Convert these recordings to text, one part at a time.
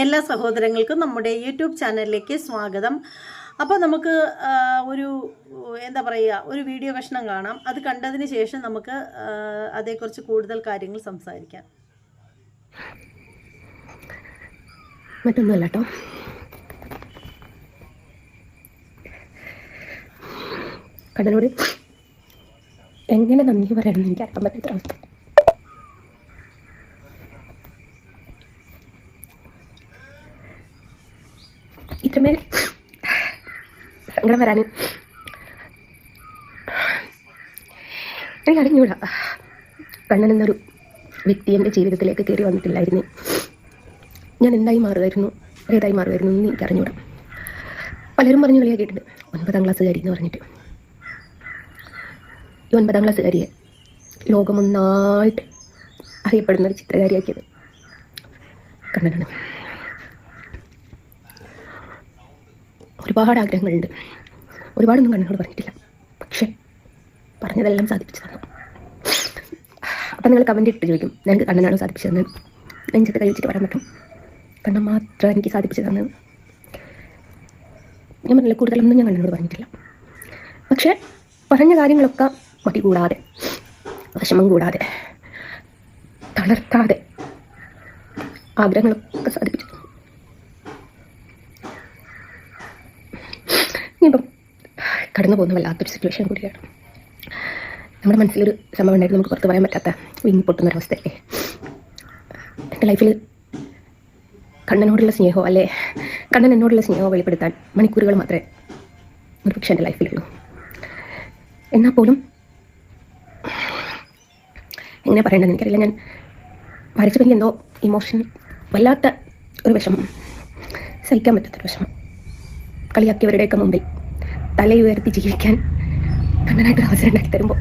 എല്ലാ സഹോദരങ്ങൾക്കും നമ്മുടെ യൂട്യൂബ് ചാനലിലേക്ക് സ്വാഗതം. അപ്പോൾ നമുക്ക് ഒരു എന്താ പറയുക ഒരു വീഡിയോ കഷ്ണം കാണാം. അത് കണ്ടതിന് ശേഷം നമുക്ക് അതേക്കുറിച്ച് കൂടുതൽ കാര്യങ്ങൾ സംസാരിക്കാം. മറ്റൊന്നുമല്ല കേട്ടോ കടലോട് എങ്ങനെ നന്ദി പറയണമെന്ന് എനിക്ക് അറിയാൻ പറ്റാത്ത അവസ്ഥ ഇത്രമേൽ സങ്കടം വരാൻ എനിക്ക് അറിഞ്ഞൂടാ കണ്ണൻ എന്നൊരു വ്യക്തി എന്റെ ജീവിതത്തിലേക്ക് കയറി വന്നിട്ടില്ലായിരുന്നു. ഞാൻ എന്തായി മാറുമായിരുന്നു? ഏതായി മാറുമായിരുന്നു എന്ന് എനിക്ക് അറിഞ്ഞൂടാ പലരും പറഞ്ഞു കളിയാക്കിയിട്ടുണ്ട് ഒൻപതാം ക്ലാസ്സുകാരി എന്ന് പറഞ്ഞിട്ട്. ഈ ഒൻപതാം ക്ലാസ്സുകാരിയെ ലോകമൊന്നായിട്ട് അറിയപ്പെടുന്ന ഒരു ചിത്രകാരിയാക്കിയത് കണ്ണനാണ്. ഒരുപാട് ആഗ്രഹങ്ങളുണ്ട്. ഒരുപാടൊന്നും കണ്ണനോട് പറഞ്ഞിട്ടില്ല. പക്ഷേ പറഞ്ഞതെല്ലാം സാധിപ്പിച്ചു തന്നു അപ്പം നിങ്ങൾ കമന്റ് ഇട്ട് ചോദിക്കും ഞങ്ങൾക്ക് കണ്ണനാണോ സാധിപ്പിച്ചു തന്നത് നെഞ്ചത്ത് കൈ വെച്ചിട്ട് പറയാൻ പറ്റും. കണ്ണൻ മാത്രം എനിക്ക് സാധിപ്പിച്ചു തന്നത് ഞാൻ പറഞ്ഞില്ല കൂടുതലൊന്നും ഞാൻ കണ്ണനോട് പറഞ്ഞിട്ടില്ല. പക്ഷേ പറഞ്ഞ കാര്യങ്ങളൊക്കെ മടി കൂടാതെ വിഷമം കൂടാതെ തളർത്താതെ ആഗ്രഹങ്ങളൊക്കെ സാധിപ്പിച്ചു. ഇപ്പം കടന്നു പോകുന്ന വല്ലാത്തൊരു സിറ്റുവേഷൻ കൂടിയാണ്. നമ്മുടെ മനസ്സിലൊരു സംഭവം ഉണ്ടായിരുന്നു നമുക്ക് പുറത്ത് പറയാൻ പറ്റാത്ത വിങ്ങി പൊട്ടുന്നൊരവസ്ഥയല്ലേ എന്റെ ലൈഫിൽ കണ്ണനോടുള്ള സ്നേഹമോ അല്ലെ കണ്ണൻ എന്നോടുള്ള സ്നേഹമോ വെളിപ്പെടുത്താൻ മണിക്കൂറുകൾ മാത്രമേ ഒരു പക്ഷേ എന്റെ ലൈഫിലുള്ളൂ എന്നാൽ പോലും എങ്ങനെ പറയേണ്ടത് എനിക്കറിയില്ല. ഞാൻ വരച്ചപ്പോൾ എന്തോ ഇമോഷൻ വല്ലാത്ത ഒരു വിഷമം സഹിക്കാൻ പറ്റാത്തൊരു വിഷമം. കളിയാക്കിയവരുടെയൊക്കെ മുമ്പിൽ തലയുയർത്തി ജീവിക്കാൻ കണ്ണനായിട്ടൊരു അവസരം ഉണ്ടാക്കി തരുമ്പോൾ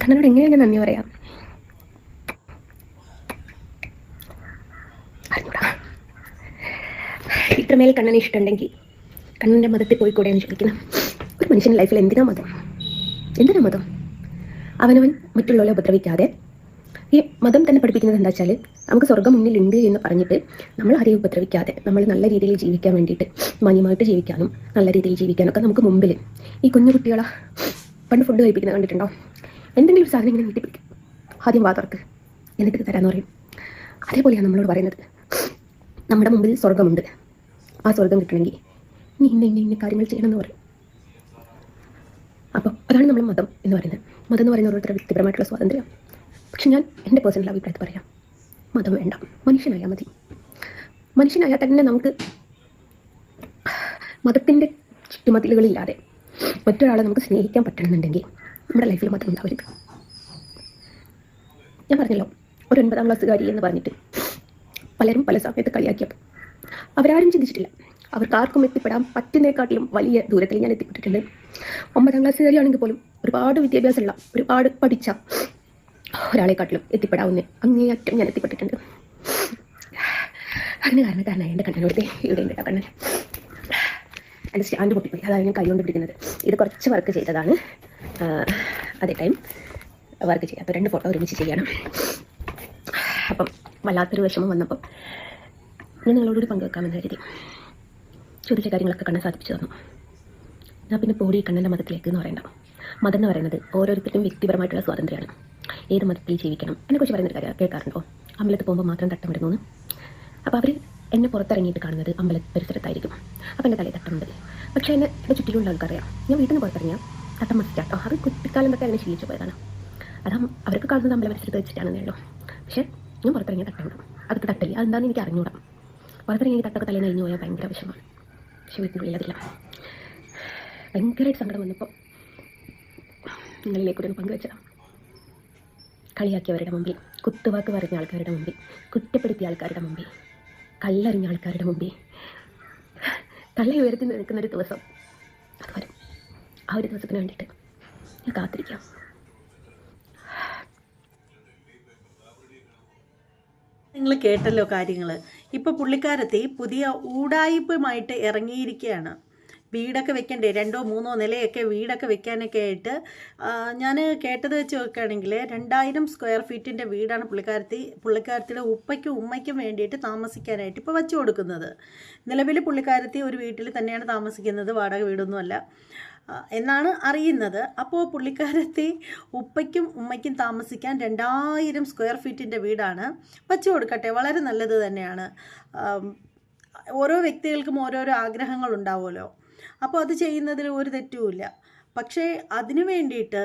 കണ്ണനോട് എങ്ങനെയാണ് ഞാൻ നന്ദി പറയാം? ഇത്രമേൽ കണ്ണനെ ഇഷ്ടമുണ്ടെങ്കിൽ കണ്ണന്റെ മതത്തിൽ പോയിക്കൂടെ എന്ന് ചോദിക്കണം ഒരു മനുഷ്യന്റെ ലൈഫിൽ എന്തിനാ മതം? എന്തിനാ മതം? അവനവൻ മറ്റുള്ളവരെ ഉപദ്രവിക്കാതെ ഈ മതം തന്നെ പഠിപ്പിക്കുന്നത് എന്താ വെച്ചാൽ നമുക്ക് സ്വർഗം മുന്നിലുണ്ട് എന്ന് പറഞ്ഞിട്ട് നമ്മൾ ആരെയും ഉപദ്രവിക്കാതെ നമ്മൾ നല്ല രീതിയിൽ ജീവിക്കാൻ വേണ്ടിയിട്ട് മാന്യമായിട്ട് ജീവിക്കാനും നല്ല രീതിയിൽ ജീവിക്കാനൊക്കെ നമുക്ക് മുമ്പിൽ ഈ കുഞ്ഞു കുട്ടികളെ പണ്ട് ഫുഡ് കഴിപ്പിക്കുന്നത് കണ്ടിട്ടുണ്ടോ? എന്തെങ്കിലും ഒരു സാധനം ഇങ്ങനെ നീട്ടിപ്പിടിക്കും ആദ്യം വാതർക്ക് എന്നിട്ട് തരാമെന്ന് പറയും. അതേപോലെയാണ് നമ്മളോട് പറയുന്നത്. നമ്മുടെ മുമ്പിൽ സ്വർഗമുണ്ട് ആ സ്വർഗം കിട്ടണമെങ്കിൽ ഇനി ഇന്ന ഇന്ന ഇന്ന കാര്യങ്ങൾ ചെയ്യണമെന്ന് പറയും. അപ്പോൾ അതാണ് നമ്മൾ മതം എന്ന് പറയുന്നത്. മതം എന്ന് പറയുന്ന ഓരോരുത്തരുടെ വ്യക്തിപരമായിട്ടുള്ള സ്വാതന്ത്ര്യം. പക്ഷെ ഞാൻ എന്റെ പേഴ്സണൽ അഭിപ്രായത്തിൽ പറയാം. മതം വേണ്ട. മനുഷ്യനായാൽ മതി. മനുഷ്യനായാൽ തന്നെ നമുക്ക് മതത്തിന്റെ ചുറ്റുമതിലുകളില്ലാതെ മറ്റൊരാളെ നമുക്ക് സ്നേഹിക്കാൻ പറ്റണമെന്നുണ്ടെങ്കിൽ നമ്മുടെ ലൈഫിൽ മതം ഉണ്ടാവരുത്. ഞാൻ പറഞ്ഞല്ലോ ഒരു ഒൻപതാം ക്ലാസ്സുകാരി എന്ന് പറഞ്ഞിട്ട് പലരും പല സമയത്ത് കളിയാക്കിയപ്പോൾ അവരാരും ചിന്തിച്ചിട്ടില്ല. അവർക്ക് ആർക്കും എത്തിപ്പെടാൻ പറ്റുന്നേക്കാട്ടിലും വലിയ ദൂരത്തിൽ ഞാൻ എത്തിപ്പെട്ടിട്ടുണ്ട്. ഒമ്പതാം ക്ലാസ്സുകാരിയാണെങ്കിൽ പോലും ഒരുപാട് വിദ്യാഭ്യാസമുള്ള ഒരുപാട് പഠിച്ച ഒരാളെക്കാട്ടിലും എത്തിപ്പെടാവുന്ന അങ്ങേയറ്റം ഞാൻ എത്തിപ്പെട്ടിട്ടുണ്ട്. അതിന് കാരണക്കാരനായ എന്റെ കണ്ണനോടത്തെ ഇവിടെ ഉണ്ട് കണ്ണൻ. എന്റെ സ്റ്റാൻഡ് പൊട്ടിപ്പോയി. അതാണ് ഞാൻ കൈകൊണ്ട് പിടിക്കുന്നത്. ഇത് കുറച്ച് വർക്ക് ചെയ്തതാണ്. അതേ ടൈം വർക്ക് ചെയ്യാം. അപ്പോൾ രണ്ട് ഫോട്ടോ ഒരുമിച്ച് ചെയ്യണം. അപ്പം വല്ലാത്തൊരു വിഷമം വന്നപ്പം ഞാൻ നിങ്ങളോടുകൂടി പങ്കുവെക്കാമെന്ന് കരുതി. ചോദിച്ച കാര്യങ്ങളൊക്കെ കണ്ണൻ സാധിപ്പിച്ചു തന്നു. ഞാൻ പിന്നെ പോടി കണ്ണന്റെ മതത്തിലേക്ക് എന്ന് പറയണ്ട. മതം എന്ന് പറയുന്നത് ഓരോരുത്തരും വ്യക്തിപരമായിട്ടുള്ള സ്വാതന്ത്ര്യമാണ്. ഏത് മതത്തിൽ ജീവിക്കണം എന്നെക്കുറിച്ച് പറയുന്നൊരു കാര്യം കേൾക്കാറുണ്ടോ? അമ്പലത്തിൽ പോകുമ്പോൾ മാത്രം തട്ടം വരുന്നു. അപ്പോൾ അവർ എന്നെ പുറത്തിറങ്ങിയിട്ട് കാണുന്നത് അമ്പല പരിസരത്തായിരിക്കും. അപ്പോൾ എന്റെ തലയിൽ തട്ടമുണ്ട് പക്ഷേ എന്നെ എന്റെ ചുറ്റിലുള്ള ആൾക്കറിയാം ഞാൻ വീട്ടിൽ നിന്ന് പുറത്തിറങ്ങിയാൽ തട്ടം മസ്റ്റാട്ടോ അത് കുട്ടിക്കാലം തൊട്ട് അതിനെ ശീലിച്ചു പോയതാണ്. അതാ അവർക്ക് കാണുന്നത് അമ്പല പരിസരത്ത് വെച്ചിട്ടാണെന്നേ ഉള്ളൂ. പക്ഷേ ഞാൻ പുറത്തിറങ്ങിയ തട്ടമുണ്ട് അതൊക്കെ തട്ടില്ല? അതെന്താണെന്ന് എനിക്ക് അറിഞ്ഞൂടാം. പുറത്തിറങ്ങിയ തട്ടൊക്കെ തലേന്ന് കഴിഞ്ഞ് പോയാൽ ഭയങ്കര വിഷമമാണ്. പക്ഷേ വീട്ടിനുള്ളിൽ ഭയങ്കരമായിട്ട് സങ്കടം വന്നപ്പോൾ നിങ്ങളിലേക്ക് ഒരു പങ്കുവെച്ചതാണ് കളിയാക്കിയവരുടെ മുമ്പിൽ കുത്തുവാക്ക് പറഞ്ഞ ആൾക്കാരുടെ മുമ്പിൽ കുറ്റപ്പെടുത്തിയ ആൾക്കാരുടെ മുമ്പിൽ കല്ലെറിഞ്ഞ ആൾക്കാരുടെ മുമ്പിൽ തള്ളി ഉയർത്തി നിൽക്കുന്ന ഒരു ദിവസം അത് വരും. ആ ഒരു ദിവസത്തിന് വേണ്ടിയിട്ട് ഞാൻ കാത്തിരിക്കാം. നിങ്ങൾ കേട്ടല്ലോ കാര്യങ്ങൾ ഇപ്പോൾ പുള്ളിക്കാരത്തി പുതിയ ഊടായിപ്പുമായിട്ട് ഇറങ്ങിയിരിക്കുകയാണ്. വീടൊക്കെ വെക്കണ്ടേ? രണ്ടോ മൂന്നോ നിലയൊക്കെ വീടൊക്കെ വെക്കാനൊക്കെ ആയിട്ട് ഞാൻ കേട്ടത് വെച്ച് നോക്കുകയാണെങ്കിൽ രണ്ടായിരം സ്ക്വയർ ഫീറ്റിന്റെ വീടാണ് പുള്ളിക്കാരത്തി പുള്ളിക്കാരത്തിയുടെ ഉപ്പയ്ക്കും ഉമ്മയ്ക്കും വേണ്ടിയിട്ട് താമസിക്കാനായിട്ട് ഇപ്പോൾ വെച്ച് കൊടുക്കുന്നത്. നിലവിൽ പുള്ളിക്കാരത്തി ഒരു വീട്ടിൽ തന്നെയാണ് താമസിക്കുന്നത് വാടക വീടൊന്നുമല്ല. എന്നാണ് അറിയുന്നത്. അപ്പോൾ പുള്ളിക്കാരത്തി ഉപ്പയ്ക്കും ഉമ്മയ്ക്കും താമസിക്കാൻ രണ്ടായിരം സ്ക്വയർ ഫീറ്റിന്റെ വീടാണ് വച്ചു കൊടുക്കട്ടെ. വളരെ നല്ലത് തന്നെയാണ്. ഓരോ വ്യക്തികൾക്കും ഓരോരോ ആഗ്രഹങ്ങൾ ഉണ്ടാവുമല്ലോ. അപ്പോൾ അത് ചെയ്യുന്നതിൽ ഒരു തെറ്റുമില്ല. പക്ഷേ അതിനു വേണ്ടിയിട്ട്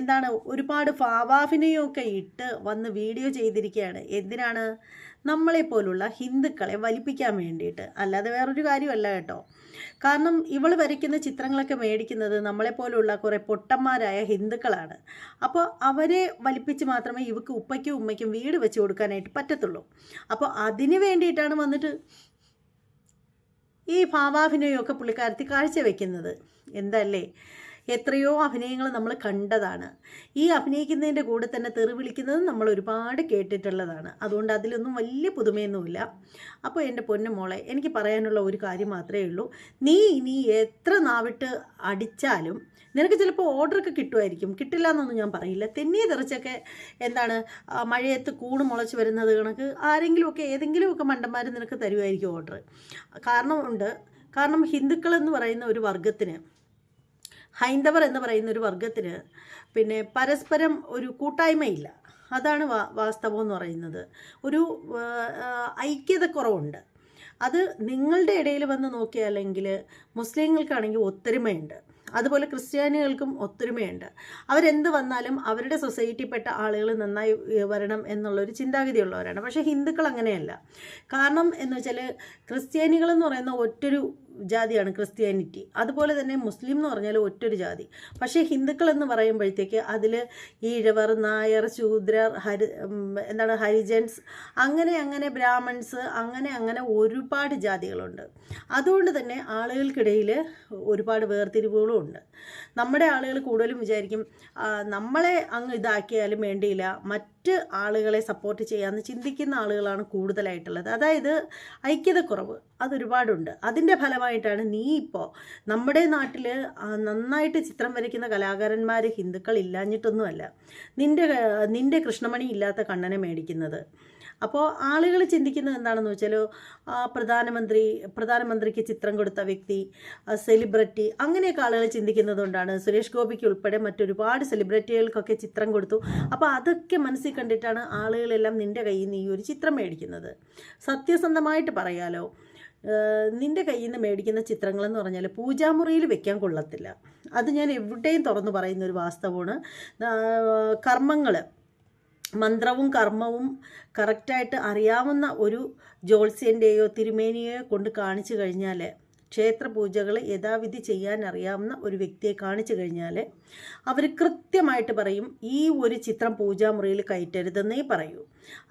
എന്താണ് ഒരുപാട് ഭാവാഭിനയമൊക്കെ ഇട്ട് വന്ന് വീഡിയോ ചെയ്തിരിക്കുകയാണ്. എന്തിനാണ്? നമ്മളെപ്പോലുള്ള ഹിന്ദുക്കളെ വലിപ്പിക്കാൻ വേണ്ടിയിട്ട്. അല്ലാതെ വേറൊരു കാര്യമല്ല കേട്ടോ. കാരണം ഇവൾ വരയ്ക്കുന്ന ചിത്രങ്ങളൊക്കെ മേടിക്കുന്നത് നമ്മളെപ്പോലുള്ള കുറേ പൊട്ടന്മാരായ ഹിന്ദുക്കളാണ്. അപ്പോൾ അവരെ വലിപ്പിച്ച് മാത്രമേ ഇവക്ക് ഉപ്പയ്ക്കും ഉമ്മയ്ക്കും വീട് വെച്ച് കൊടുക്കാനായിട്ട് പറ്റത്തുള്ളൂ. അപ്പോൾ അതിന് വേണ്ടിയിട്ടാണ് വന്നിട്ട് ഈ ഭാവാഭിനയമൊക്കെ പുള്ളിക്കാരത്തി കാഴ്ചവെക്കുന്നത്. എന്തല്ലേ? എത്രയോ അഭിനയങ്ങൾ നമ്മൾ കണ്ടതാണ്. ഈ അഭിനയിക്കുന്നതിന്റെ കൂടെ തന്നെ തെറി വിളിക്കുന്നത് നമ്മൾ ഒരുപാട് കേട്ടിട്ടുള്ളതാണ്. അതുകൊണ്ട് അതിലൊന്നും വലിയ പുതുമയൊന്നുമില്ല. അപ്പോൾ എന്റെ പൊന്നു മോളെ എനിക്ക് പറയാനുള്ള ഒരു കാര്യം മാത്രമേ ഉള്ളൂ. നീ ഇനി എത്ര നാവിട്ട് അടിച്ചാലും നിനക്ക് ചിലപ്പോൾ ഓർഡറൊക്കെ കിട്ടുമായിരിക്കും. കിട്ടില്ല എന്നൊന്നും ഞാൻ പറയില്ല. തെന്നി തെറിച്ചൊക്കെ എന്താണ് മഴയത്ത് കൂണ് മുളച്ച് വരുന്നത് കണക്ക് ആരെങ്കിലുമൊക്കെ ഏതെങ്കിലുമൊക്കെ മണ്ടന്മാർ നിനക്ക് തരുമായിരിക്കും ഓർഡർ കാരണമുണ്ട് കാരണം ഹിന്ദുക്കൾ എന്ന് പറയുന്ന ഒരു വർഗത്തിന് ഹൈന്ദവർ എന്ന് പറയുന്ന ഒരു വർഗത്തിന് പിന്നെ പരസ്പരം ഒരു കൂട്ടായ്മയില്ല. അതാണ് വാ വാസ്തവം എന്ന് പറയുന്നത്. ഒരു ഐക്യത കുറവുണ്ട് അത് നിങ്ങളുടെ ഇടയിൽ വന്ന് നോക്കിയാലെങ്കിൽ മുസ്ലിങ്ങൾക്കാണെങ്കിൽ ഒത്തൊരുമയുണ്ട്. അതുപോലെ ക്രിസ്ത്യാനികൾക്കും ഒത്തൊരുമയുണ്ട്. അവരെന്ത് വന്നാലും അവരുടെ സൊസൈറ്റിപ്പെട്ട ആളുകൾ നന്നായി വരണം എന്നുള്ളൊരു ചിന്താഗതിയുള്ളവരാണ്. പക്ഷേ ഹിന്ദുക്കൾ അങ്ങനെയല്ല. കാരണം എന്ന് വെച്ചാൽ ക്രിസ്ത്യാനികളെന്ന് പറയുന്ന ഒറ്റൊരു ജാതിയാണ് ക്രിസ്ത്യാനിറ്റി. അതുപോലെ തന്നെ മുസ്ലിം എന്ന് പറഞ്ഞാൽ ഒറ്റൊരു ജാതി. പക്ഷേ ഹിന്ദുക്കൾ എന്ന് പറയുമ്പോഴത്തേക്ക് അതിൽ ഈഴവർ നായർ ശൂദ്രർ ഹരി എന്താണ് ഹരിജൻസ് അങ്ങനെ അങ്ങനെ ബ്രാഹ്മൺസ് അങ്ങനെ അങ്ങനെ ഒരുപാട് ജാതികളുണ്ട്. അതുകൊണ്ട് തന്നെ ആളുകൾക്കിടയിൽ ഒരുപാട് വേർതിരിവുകളും ഉണ്ട്. നമ്മുടെ ആളുകൾ കൂടുതലും വിചാരിക്കും നമ്മളെ അങ്ങ് ഇതാക്കിയാലും വേണ്ടിയില്ല. മറ്റ് ആളുകളെ സപ്പോർട്ട് ചെയ്യാമെന്ന് ചിന്തിക്കുന്ന ആളുകളാണ് കൂടുതലായിട്ടുള്ളത്. അതായത് ഐക്യതക്കുറവ് അതൊരുപാടുണ്ട്. അതിന്റെ ഫലമായിട്ടാണ് നീ ഇപ്പോൾ നമ്മുടെ നാട്ടിൽ നന്നായിട്ട് ചിത്രം വരയ്ക്കുന്ന കലാകാരന്മാർ ഹിന്ദുക്കൾ ഇല്ലാഞ്ഞിട്ടൊന്നുമല്ല. നിന്റെ നിന്റെ കൃഷ്ണമണി ഇല്ലാത്ത കണ്ണനെ മേടിക്കുന്നത്. അപ്പോൾ ആളുകൾ ചിന്തിക്കുന്നത് എന്താണെന്ന് വെച്ചാൽ പ്രധാനമന്ത്രി പ്രധാനമന്ത്രിക്ക് ചിത്രം കൊടുത്ത വ്യക്തി സെലിബ്രിറ്റി അങ്ങനെയൊക്കെ ആളുകൾ ചിന്തിക്കുന്നത് കൊണ്ടാണ്. സുരേഷ് ഗോപിക്ക് ഉൾപ്പെടെ മറ്റൊരുപാട് സെലിബ്രിറ്റികൾക്കൊക്കെ ചിത്രം കൊടുത്തു. അപ്പോൾ അതൊക്കെ മനസ്സിൽ കണ്ടിട്ടാണ് ആളുകളെല്ലാം നിന്റെ കയ്യിൽ നിന്ന് ഈ ഒരു ചിത്രം മേടിക്കുന്നത്. സത്യസന്ധമായിട്ട് പറയാലോ നിന്റെ കയ്യിൽ നിന്ന് മേടിക്കുന്ന ചിത്രങ്ങളെന്ന് പറഞ്ഞാൽ പൂജാമുറിയിൽ വെക്കാൻ കൊള്ളത്തില്ല. അത് ഞാൻ എവിടെയും തുറന്നു പറയുന്ന ഒരു വാസ്തവമാണ്. കർമ്മങ്ങൾ മന്ത്രവും കർമ്മവും കറക്റ്റായിട്ട് അറിയാവുന്ന ഒരു ജ്യോത്സ്യന്റെയോ തിരുമേനിയെയോ കൊണ്ട് കാണിച്ചു കഴിഞ്ഞാൽ ക്ഷേത്ര പൂജകൾ യഥാവിധി ചെയ്യാൻ അറിയാവുന്ന ഒരു വ്യക്തിയെ കാണിച്ചു കഴിഞ്ഞാൽ അവർ കൃത്യമായിട്ട് പറയും ഈ ഒരു ചിത്രം പൂജാമുറിയിൽ കയറ്റരുതെന്നേ പറയൂ.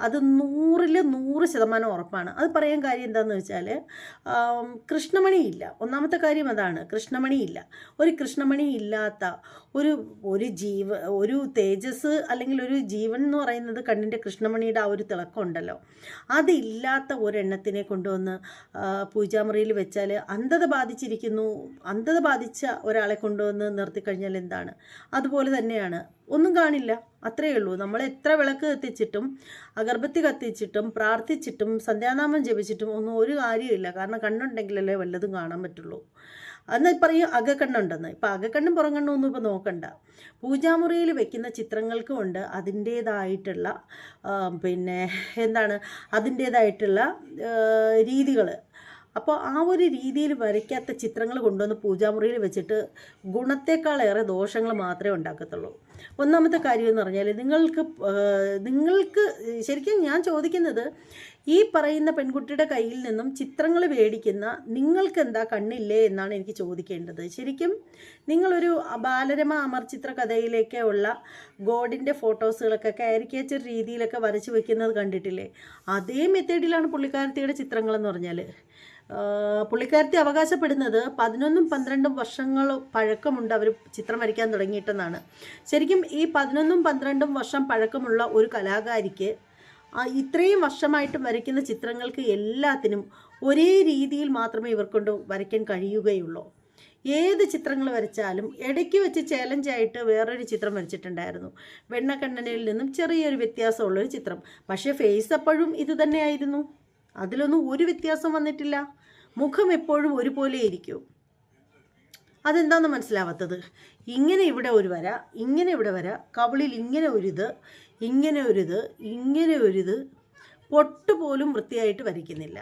അത് നൂറിൽ നൂറ് ശതമാനം ഉറപ്പാണ്. അത് പറയാൻ കാര്യം എന്താണെന്ന് വെച്ചാൽ കൃഷ്ണമണിയില്ല ഒന്നാമത്തെ കാര്യം അതാണ് കൃഷ്ണമണി ഇല്ല. ഒരു കൃഷ്ണമണി ഇല്ലാത്ത ഒരു ഒരു ജീവ ഒരു തേജസ് അല്ലെങ്കിൽ ഒരു ജീവൻ എന്ന് പറയുന്നത് കണ്ണിന്റെ കൃഷ്ണമണിയുടെ ആ ഒരു തിളക്കമുണ്ടല്ലോ. അതില്ലാത്ത ഒരെണ്ണത്തിനെ കൊണ്ടുവന്ന് പൂജാമുറിയിൽ വെച്ചാൽ അന്ധത ബാധിച്ചിരിക്കുന്നു. അന്ധത ബാധിച്ച ഒരാളെ കൊണ്ടുവന്ന് നിർത്തിക്കഴിഞ്ഞാൽ എന്താണ്? അതുപോലെ തന്നെയാണ്. ഒന്നും കാണില്ല. അത്രയേ ഉള്ളൂ. നമ്മൾ എത്ര വിളക്ക് കത്തിച്ചിട്ടും അഗർബത്തി കത്തിച്ചിട്ടും പ്രാർത്ഥിച്ചിട്ടും സന്ധ്യാനാമം ജപിച്ചിട്ടും ഒന്നും ഒരു കാര്യമില്ല കാരണം കണ്ണുണ്ടെങ്കിലല്ലേ വല്ലതും കാണാൻ പറ്റുള്ളൂ. അന്ന് പറയും അകക്കണ്ണുണ്ടെന്ന്. ഇപ്പം അകക്കണ്ണും പുറം കണ്ണും ഒന്നും ഇപ്പോൾ നോക്കണ്ട. പൂജാമുറിയിൽ വെക്കുന്ന ചിത്രങ്ങൾക്കും ഉണ്ട്. അതിന്റേതായിട്ടുള്ള പിന്നെ എന്താണ്? അതിന്റേതായിട്ടുള്ള രീതികൾ അപ്പോൾ ആ ഒരു രീതിയിൽ വരയ്ക്കാത്ത ചിത്രങ്ങൾ കൊണ്ടുവന്ന് പൂജാമുറിയിൽ വെച്ചിട്ട് ഗുണത്തേക്കാളേറെ ദോഷങ്ങൾ മാത്രമേ ഉണ്ടാക്കത്തുള്ളൂ. ഒന്നാമത്തെ കാര്യം എന്ന് പറഞ്ഞാൽ നിങ്ങൾക്ക് നിങ്ങൾക്ക് ശരിക്കും ഞാൻ ചോദിക്കുന്നത് ഈ പറയുന്ന പെൺകുട്ടിയുടെ കയ്യിൽ നിന്നും ചിത്രങ്ങൾ മേടിക്കുന്ന നിങ്ങൾക്ക് എന്താ കണ്ണില്ലേ എന്നാണ് എനിക്ക് ചോദിക്കേണ്ടത്. ശരിക്കും നിങ്ങളൊരു ബാലരമ അമർ ചിത്ര കഥയിലേക്ക് ഉള്ള ഗോഡിന്റെ ഫോട്ടോസുകളൊക്കെ കാരിക്കേച്ചർ രീതിയിലൊക്കെ വരച്ച് വെക്കുന്നത് കണ്ടിട്ടില്ലേ? അതേ മെത്തേഡിലാണ് പുള്ളിക്കാരത്തിയുടെ ചിത്രങ്ങളെന്ന് പറഞ്ഞാൽ പുള്ളിക്കാരത്തി അവകാശപ്പെടുന്നത് പതിനൊന്നും പന്ത്രണ്ടും വർഷങ്ങൾ പഴക്കമുണ്ട് അവർ ചിത്രം വരയ്ക്കാൻ തുടങ്ങിയിട്ടെന്നാണ്. ശരിക്കും ഈ പതിനൊന്നും പന്ത്രണ്ടും വർഷം പഴക്കമുള്ള ഒരു കലാകാരിക്ക് ഇത്രയും വർഷമായിട്ട് വരയ്ക്കുന്ന ചിത്രങ്ങൾക്ക് എല്ലാത്തിനും ഒരേ രീതിയിൽ മാത്രമേ ഇവർക്കൊണ്ട് വരയ്ക്കാൻ കഴിയുകയുള്ളൂ. ഏത് ചിത്രങ്ങൾ വരച്ചാലും ഇടയ്ക്ക് വെച്ച് ചാലഞ്ചായിട്ട് വേറൊരു ചിത്രം വരച്ചിട്ടുണ്ടായിരുന്നു. വെണ്ണക്കണ്ണനിൽ നിന്നും ചെറിയൊരു വ്യത്യാസമുള്ളൊരു ചിത്രം. പക്ഷേ ഫേസ് അപ്പോഴും ഇത് തന്നെയായിരുന്നു. അതിലൊന്നും ഒരു വ്യത്യാസം വന്നിട്ടില്ല. മുഖം എപ്പോഴും ഒരുപോലെ ഇരിക്കും. അതെന്താന്ന് മനസ്സിലാവാത്തത്? ഇങ്ങനെ ഇവിടെ ഒരു വര ഇങ്ങനെ ഇവിടെ വര കവളിൽ ഇങ്ങനെ ഒരിത് ഇങ്ങനെ ഒരിത് ഇങ്ങനെ ഒരിത് പൊട്ടുപോലും വൃത്തിയായിട്ട് വരയ്ക്കുന്നില്ല.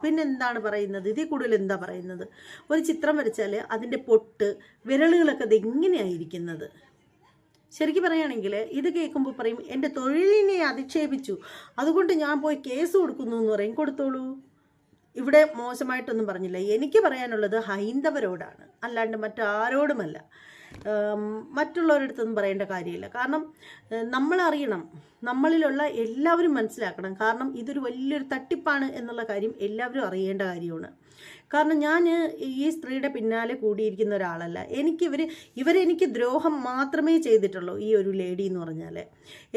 പിന്നെന്താണ് പറയുന്നത്? ഇതിൽ കൂടുതൽ എന്താ പറയുന്നത്? ഒരു ചിത്രം വരച്ചാൽ അതിന്റെ പൊട്ട് വിരലുകളൊക്കെ അത് എങ്ങനെയായിരിക്കുന്നത് ശരിക്കും പറയുകയാണെങ്കിൽ ഇത് കേൾക്കുമ്പോൾ പറയും എന്റെ തൊഴിലിനെ അധിക്ഷേപിച്ചു. അതുകൊണ്ട് ഞാൻ പോയി കേസ് കൊടുക്കുന്നു എന്ന് പറയും. കൊടുത്തോളൂ. ഇവിടെ മോശമായിട്ടൊന്നും പറഞ്ഞില്ല. എനിക്ക് പറയാനുള്ളത് ഹൈന്ദവരോടാണ്. അല്ലാണ്ട് മറ്റാരോടുമല്ല. മറ്റുള്ളവരടുത്തൊന്നും പറയേണ്ട കാര്യമില്ല. കാരണം നമ്മളറിയണം. നമ്മളിലുള്ള എല്ലാവരും മനസ്സിലാക്കണം. കാരണം ഇതൊരു വലിയൊരു തട്ടിപ്പാണ് എന്നുള്ള കാര്യം എല്ലാവരും അറിയേണ്ട കാര്യമാണ്. കാരണം ഞാൻ ഈ സ്ത്രീയുടെ പിന്നാലെ കൂടിയിരിക്കുന്ന ഒരാളല്ല. എനിക്കിവർ ഇവരെനിക്ക് ദ്രോഹം മാത്രമേ ചെയ്തിട്ടുള്ളൂ ഈ ഒരു ലേഡി എന്ന് പറഞ്ഞാൽ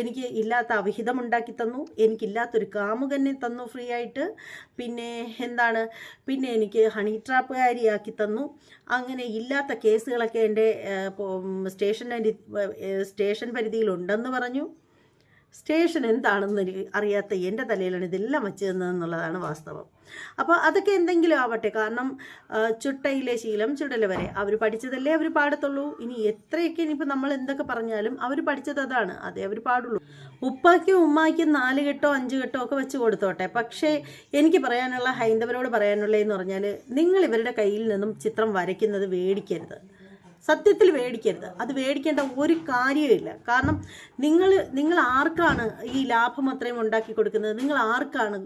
എനിക്ക് ഇല്ലാത്ത അവിഹിതം ഉണ്ടാക്കി തന്നു. എനിക്കില്ലാത്തൊരു കാമുകനെ തന്നു ഫ്രീ ആയിട്ട്. പിന്നെ എന്താണ്? പിന്നെ എനിക്ക് ഹണി ട്രാപ്പുകാരിയാക്കി തന്നു. അങ്ങനെ ഇല്ലാത്ത കേസുകളൊക്കെ എന്റെ സ്റ്റേഷൻ സ്റ്റേഷൻ പരിധിയിലുണ്ടെന്ന് പറഞ്ഞു. സ്റ്റേഷൻ എന്താണെന്ന് എനിക്ക് അറിയാത്ത എന്റെ തലയിലാണ് ഇതെല്ലാം വച്ച് തന്നതെന്നുള്ളതാണ് വാസ്തവം. അപ്പോൾ അതൊക്കെ എന്തെങ്കിലും ആവട്ടെ. കാരണം ചുട്ടയിലെ ശീലം ചുടല വരെ. അവർ പഠിച്ചതല്ലേ അവർ പാടത്തുള്ളൂ. ഇനി എത്രയൊക്കെ ഇനിയിപ്പോൾ നമ്മൾ എന്തൊക്കെ പറഞ്ഞാലും അവർ പഠിച്ചത് അതാണ്. അതേ അവർ പാടുള്ളൂ. ഉപ്പാക്കും ഉമ്മാക്കും നാല് കെട്ടോ അഞ്ച് കെട്ടോ ഒക്കെ വെച്ച് കൊടുത്തോട്ടെ. പക്ഷേ എനിക്ക് പറയാനുള്ള ഹൈന്ദവരോട് പറയാനുള്ളതെന്ന് പറഞ്ഞാൽ നിങ്ങൾ ഇവരുടെ കയ്യിൽ നിന്നും ചിത്രം വരയ്ക്കുന്നത് വേടിക്കരുത്. സത്യത്തിൽ മേടിക്കരുത് അത് മേടിക്കേണ്ട ഒരു കാര്യമില്ല കാരണം നിങ്ങൾ നിങ്ങൾ ആർക്കാണ് ഈ ലാഭം അത്രയും ഉണ്ടാക്കി കൊടുക്കുന്നത്? നിങ്ങൾ ആർക്കാണ്